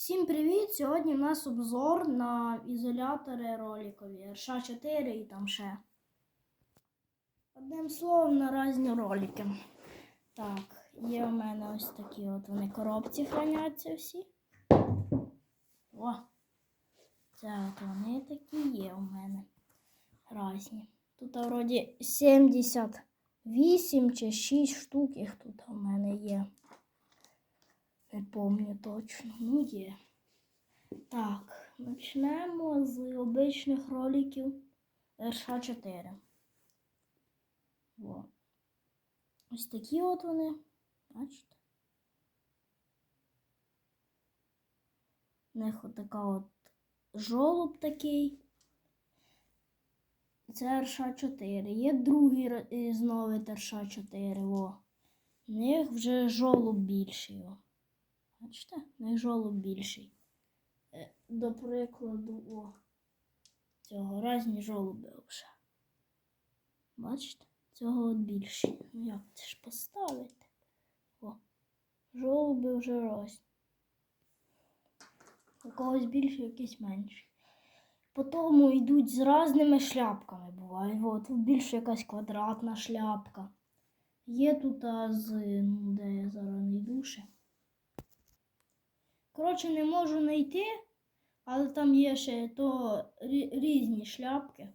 Всім привіт! Сьогодні в нас обзор на ізолятори роликові RSH4 і там ще. Одним словом, на різні ролики. Так, є у мене ось такі от вони коробці храняться всі. О! Це от вони такі є у мене. Різні. Тут вроді 78 чи 6 штук їх тут у мене є. Не пам'ятаю точно. Ну є. Так, почнемо з обичних роликів RSH4. Во. Ось такі от вони. Бачите? У них отака от жолоб такий. Це RSH4. Є другий різновид RSH4. Во. У них вже жолоб більший. О. Бачите, не жолоб більший. Е, До прикладу, о, цього різні жолоби вже. Бачите? Цього от. Ну як це ж поставити? О, жолоби вже різні. У когось більший, якийсь менший. Потім йдуть з різними шляпками буває. От, тут більше якась квадратна шляпка. Є тут а, з, ну, де я зараз не йду ще. Коротше, не можу знайти, але там є ще то різні шляпки.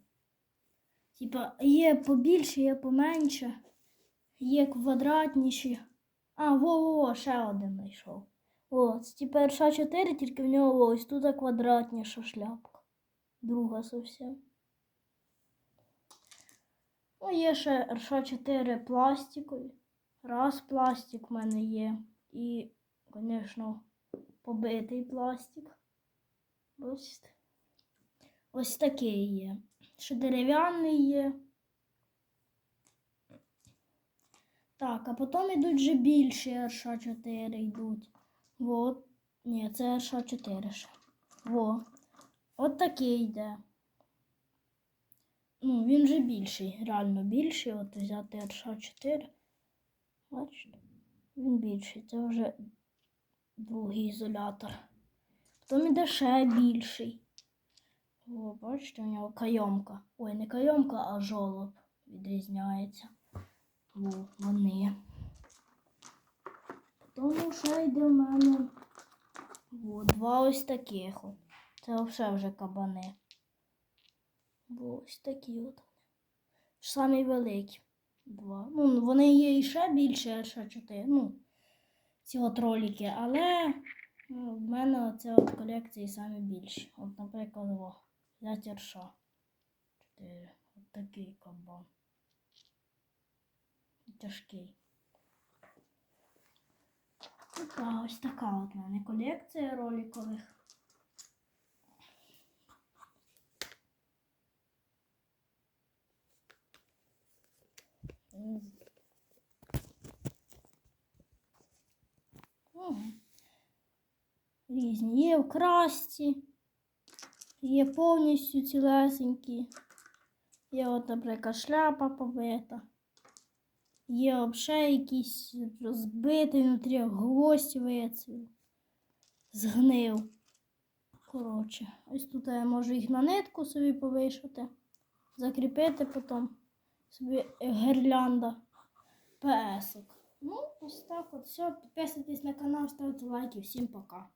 Типа, є побільше, є поменше, є квадратніші. А, во-во-во, ще один знайшов. О, це типа RSH4, тільки в нього ось тут квадратніша шляпка. Друга зовсім. Ну, є ще RSH4 пластикові. Раз пластик в мене є. І, звісно, побитий пластик. Бачите? Ось такий є. Ще дерев'яний є. Так, а потім йдуть вже більші RSH4 йдуть. Вот. Ні, це RSH4 ще. Во. От такий йде. Ну, він вже більший, реально більший. От взяти RSH4. Бачите? Він більший. Це вже другий ізолятор. Потім іде ще більший. О, бачите, у нього кайомка. Ой, не кайомка, а жолоб відрізняється. О, вони. Потім ще йде в мене о, два ось таких. Це все вже кабани. Бо ось такі от. Самі великі. Два. Ну, вони є і ще більше, ще чотири. Ну, ці от ролики, але ну, в мене оце от колекції саме більші. От, наприклад, о, я тірша. От такий кабан. Тяжкий. Ось така от мене колекція роликових. Різні. Є в є повністю цілесенькі. Є от, наприклад, шляпа побита. Є взагалі якийсь розбитий внутрі гвоздь вицвів. Згнив. Коротше, ось тут я можу їх на нитку собі повишити, закріпити потім собі гірлянда ПСок. Ну, ось так от все. Підписуйтесь на канал, ставте лайки. Всім пока.